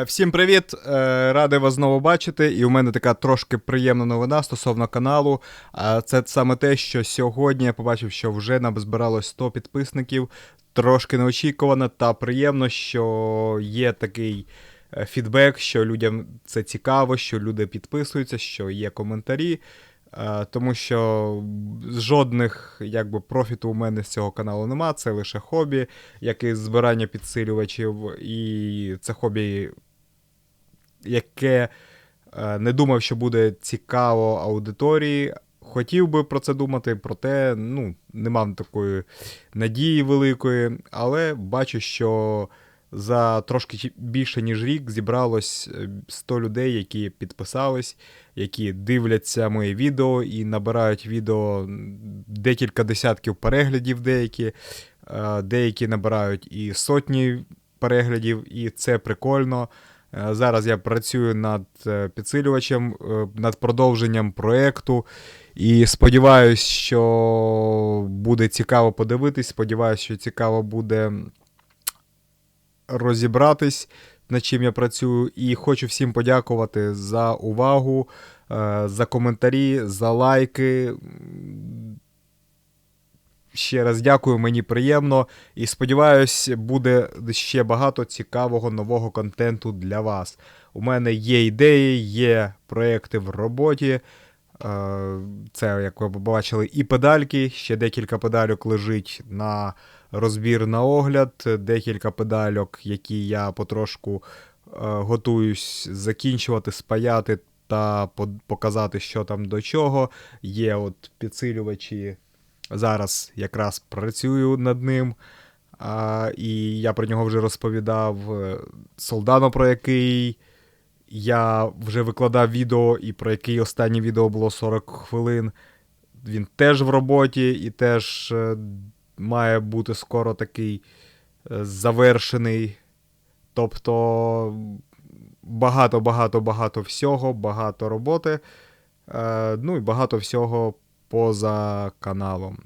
Е, Всім привіт! Е, Радий вас знову бачити. І у мене така трошки приємна новина стосовно каналу. Це саме те, що сьогодні я побачив, що вже назбиралось 100 підписників. Трошки неочікувано та приємно, що є такий е, фідбек, що людям це цікаво, що люди підписуються, що є коментарі. Тому що жодних якби, профіту у мене з цього каналу нема, це лише хобі, як і збирання підсилювачів, і це хобі, яке е, не думав, що буде цікаво аудиторії. Хотів би про це думати, проте ну, не мав такої надії великої, але бачу, що за трошки більше ніж рік зібралось е, 100 людей, які підписались, які дивляться мої відео і набирають відео декілька десятків переглядів деякі, е, деякі набирають і сотні переглядів, і це прикольно. Е, Зараз я працюю над е, підсилювачем, е, над продовженням проєкту. І сподіваюсь, що буде цікаво подивитись. Сподіваюсь, що цікаво буде розібратись, над чим я працюю. І хочу всім подякувати за увагу, за коментарі, за лайки. Ще раз дякую, мені приємно. І сподіваюсь, буде ще багато цікавого нового контенту для вас. У мене є ідеї, є проекти в роботі. Е, Це, як ви побачили, і педальки. Ще декілька педальок лежить на розбір на огляд. Декілька педальок, які я потрошку е, готуюсь закінчувати, спаяти та показати, що там до чого. Є от підсилювачі. Зараз якраз працюю над ним. А, і я про нього вже розповідав. Е, Солдано, про який я вже викладав відео, і про який останнє відео було 40 хвилин. Він теж в роботі і теж е, має бути скоро такий е, завершений. Тобто багато, багато, багато всього, багато роботи. Ну і багато всього поза каналом.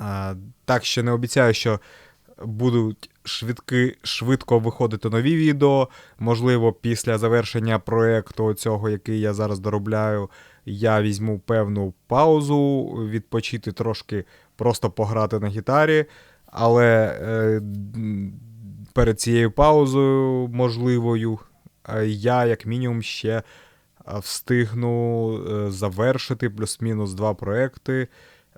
Е, так що не обіцяю, що будуть швидки, швидко виходити нові відео. Можливо, після завершення проєкту цього, який я зараз доробляю, я візьму певну паузу, відпочити трошки, просто пограти на гітарі. Але е, перед цією паузою можливою, е, я, як мінімум, ще встигну е, завершити плюс-мінус два проекти,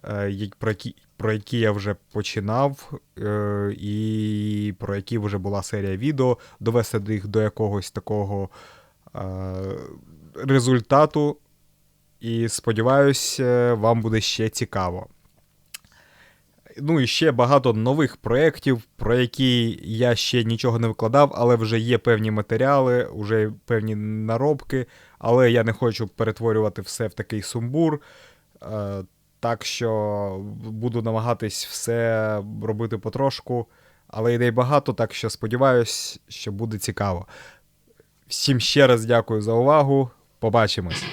е, про які, про які я вже починав, е, і про які вже була серія відео, довести їх до якогось такого е, результату. І сподіваюся, е, вам буде ще цікаво. Ну і ще багато нових проєктів, про які я ще нічого не викладав, але вже є певні матеріали, вже певні наробки, але я не хочу перетворювати все в такий сумбур. Е, Так що буду намагатись все робити потрошку, але ідей багато, так що сподіваюсь, що буде цікаво. Всім ще раз дякую за увагу. Побачимось.